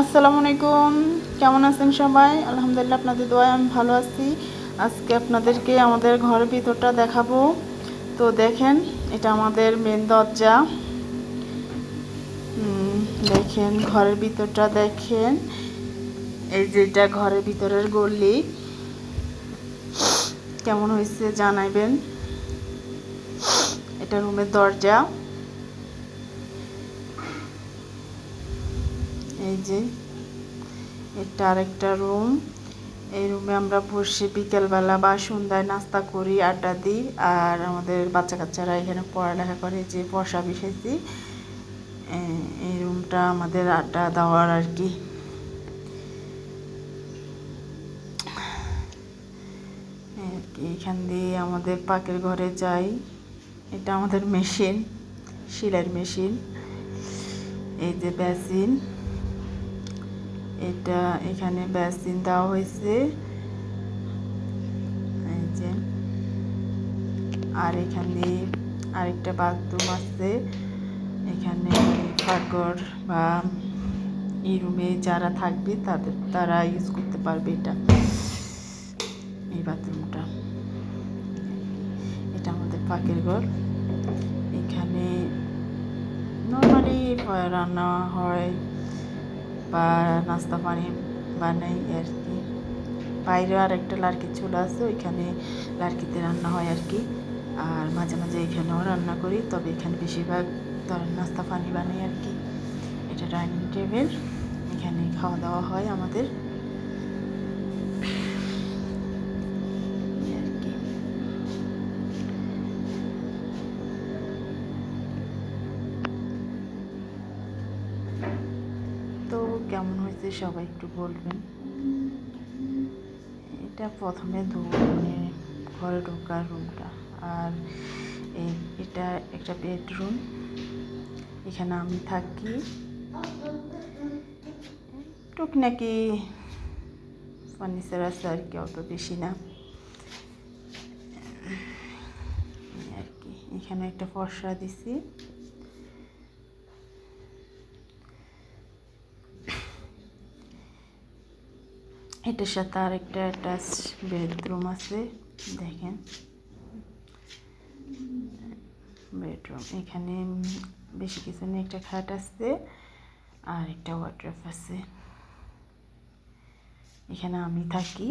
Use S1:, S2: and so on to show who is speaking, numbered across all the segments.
S1: আসসালামু আলাইকুম। কেমন আছেন সবাই? আলহামদুলিল্লাহ আপনাদের দোয়ায় আমি ভালো আছি। আজকে আপনাদেরকে আমাদের ঘরের ভিতরটা দেখাবো। তো দেখেন, এটা আমাদের মেন দরজা। দেখেন, ঘরের ভিতরটা দেখেন। এই যে এটা ঘরের ভিতরের গল্লি কেমন হয়েছে জানাইবেন। এটা রুমের দরজা। এই যে, এটা আরেকটা রুম এই রুমে আমরা বসে বিকেলবেলা বা সন্ধ্যায় নাস্তা করি, আড্ডা দিই, আর আমাদের বাচ্চা কাচ্চারা এখানে পড়ালেখা করে যে বসা বিশেষি এই রুমটা আমাদের আড্ডা দেওয়ার আর কি। এই আর কি, এখান দিয়ে আমাদের পাকের ঘরে যাই। এটা আমাদের মেশিন শিলের মেশিন এই যে বেসিন এটা এখানে বেসিন দেওয়া হয়েছে। এই যে। আর এখানে আরেকটা বাথরুম আছে। এখানে পাকঘর বা এই রুমে যারা থাকবে তাদের, তারা ইউজ করতে পারবে এটা। এই বাথরুমটা। এটা আমাদের পাকের ঘর। এখানে নর্মালি রান্না হয় বা নাস্তা পানি বানাই আর কি। বাইরেও আর একটা লার্কির চুলা আছে, ওইখানে লার্কিতে রান্না হয় আর কি। আর মাঝে মাঝে এখানেও রান্না করি, তবে এখানে বেশিরভাগ ধরেন নাস্তা পানি বানাই আর কি। এটা ডাইনিং টেবিল, এখানে খাওয়া দাওয়া হয় আমাদের। কেমন সবাই একটু বলবেন। এটা প্রথমে দু মানে ঘরে ঢোকার রুমটা। আর এটা একটা বেডরুম। এখানে আমি থাকি। টুক নাকি ফার্নিচার আছে আর কি, অত বেশি না। আর কি, এখানে একটা ফর্সা দিছি। এটার সাথে আর একটা অ্যাটাচ বেডরুম আছে, দেখেন। বেডরুম এখানে বেশি কিছু নেই, একটা খাট আছে আর একটা ওয়ার্ড্রপ আছে। এখানে আমি থাকি।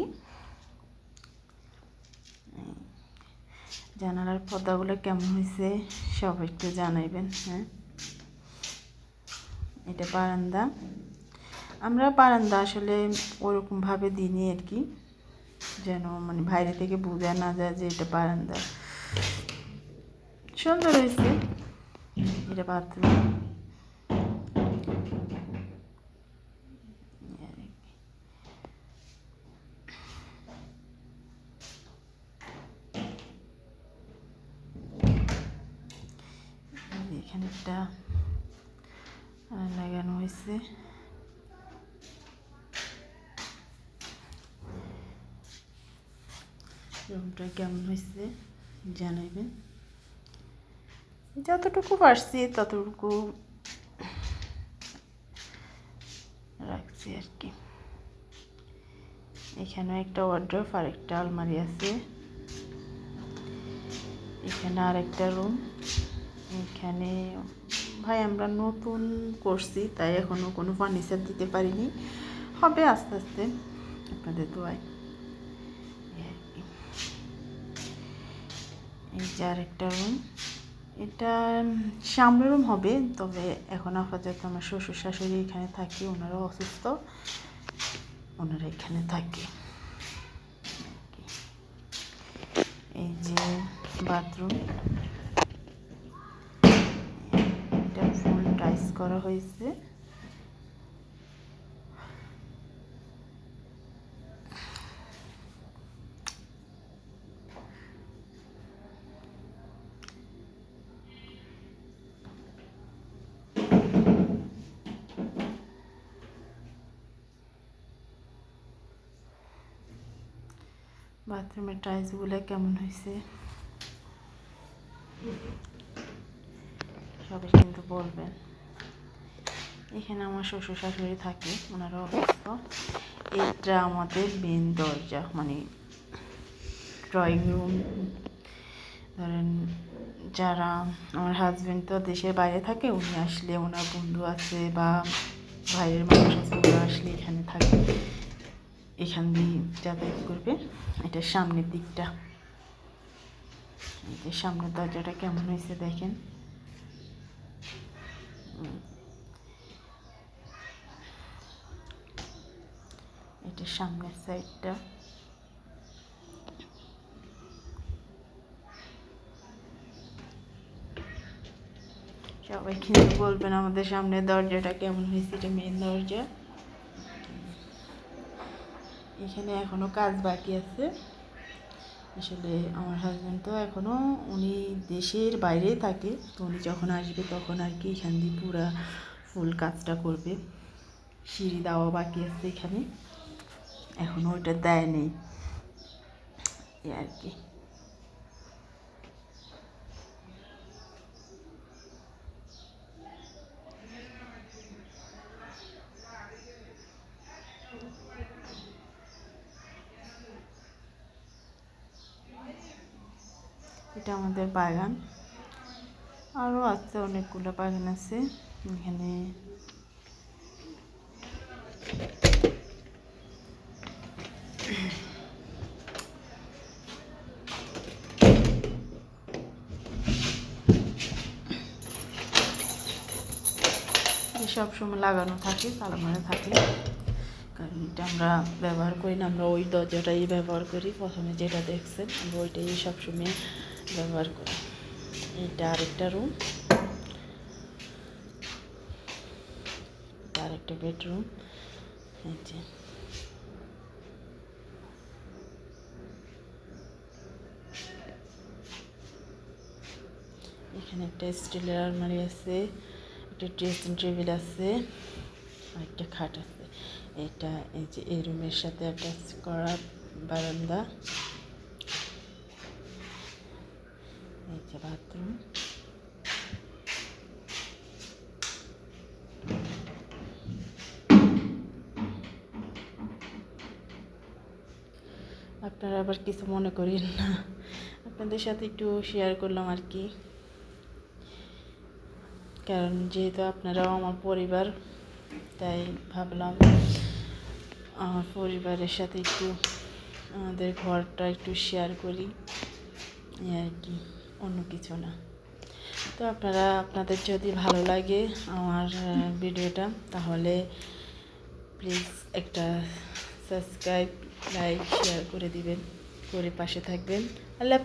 S1: জানালার পর্দাগুলো কেমন হয়েছে সব একটু জানাইবেন হ্যাঁ। এটা বারান্দা। আমরা বারান্দা আসলে ওরকমভাবে দিইনি আর কি। যেন মানে বাইরে থেকে বোঝা না যায় যে এটা বারান্দা। সুন্দর হয়েছে। এটা বাথরুম। এখানে একটা লাগানো হয়েছে। রুমটা কেমন হয়েছে জানাইবেন। যতটুকু পারছি, ততটুকু রাখছি আর কি। এখানে একটা ওয়ার্ড্রপ আর একটা আলমারি আছে। এখানে আর একটা রুম এখানে ভাই, আমরা নতুন করছি, তাই এখনও কোনো ফার্নিচার দিতে পারিনি। হবে আস্তে আস্তে, আপনাদের দোয়ায়। এই যে আরেকটা রুম এটা সামনে রুম হবে, তবে এখন আপাতত আমার শ্বশুর শাশুড়ি এখানে থাকি ওনারা অসুস্থ, ওনারা এখানে থাকে। এই যে বাথরুম এটা ফুল টাইস করা হয়েছে। বাথরুমের টাইলসগুলো কেমন হয়েছে? সবাই কিন্তু বলবেন। এখানে আমার শ্বশুর শাশুড়ি থাকে ওনারা অসুস্থ। এইটা আমাদের মেন দরজা মানে ড্রয়িং রুম ধরেন যারা আমার হাজবেন্ড তো দেশের বাইরে থাকে, উনি আসলে ওনার বন্ধু আছে বা ভাইয়ের মানুষ আছে, ওরা আসলে এখানে থাকে। এখান দিয়ে যাতায়াত করবে, এটা সামনের দিকটা। সামনের দরজাটা কেমন হয়েছে দেখেন। এটার সামনের সাইডটা সবাই কিন্তু বলবেন আমাদের সামনে দরজাটা কেমন হয়েছে, এটা মেন দরজা। এখানে এখনও কাজ বাকি আছে। আসলে আমার হাজব্যান্ড তো এখনও উনি দেশের বাইরে থাকে, তো উনি যখন আসবে তখন আর কি এখান দিয়ে পুরা ফুল কাজটা করবে। সিঁড়ি দেওয়া বাকি আছে এখানে। এখনও ওইটা দেয়নি এ আর কি। এটা আমাদের বাগান। আরও আছে অনেকগুলো বাগান আছে। এখানে সব সময় লাগানো থাকে, তালামারা থাকে। কারণ এটা আমরা ব্যবহার করি না, আমরা ওই দরজাটাই ব্যবহার করি। প্রথমে যেটা দেখছেন, আমরা ওইটাই সবসময় ব্যবহার করি। এটা আরেকটা রুম আরেকটা বেডরুম এখানে একটা স্টিলের আলমারি আছে, একটা ড্রেসিং টেবিল আছে একটা খাট আছে। এটা এই যে এই রুমের সাথে অ্যাটাচ করা বারান্দা। যে বাথরুম আপনারা আবার কিছু মনে করেন না। আপনাদের সাথে একটু শেয়ার করলাম আর কি। কারণ যেহেতু আপনারাও আমার পরিবার, তাই ভাবলাম আমার পরিবারের সাথে একটু আমাদের ঘরটা একটু শেয়ার করি। আর কি। অন্য কিছু না। তো আপনারা, আপনাদের যদি ভালো লাগে আমার ভিডিওটা, তাহলে প্লিজ একটা সাবস্ক্রাইব লাইক শেয়ার করে দিবেন, করে পাশে থাকবেন। আল্লাহ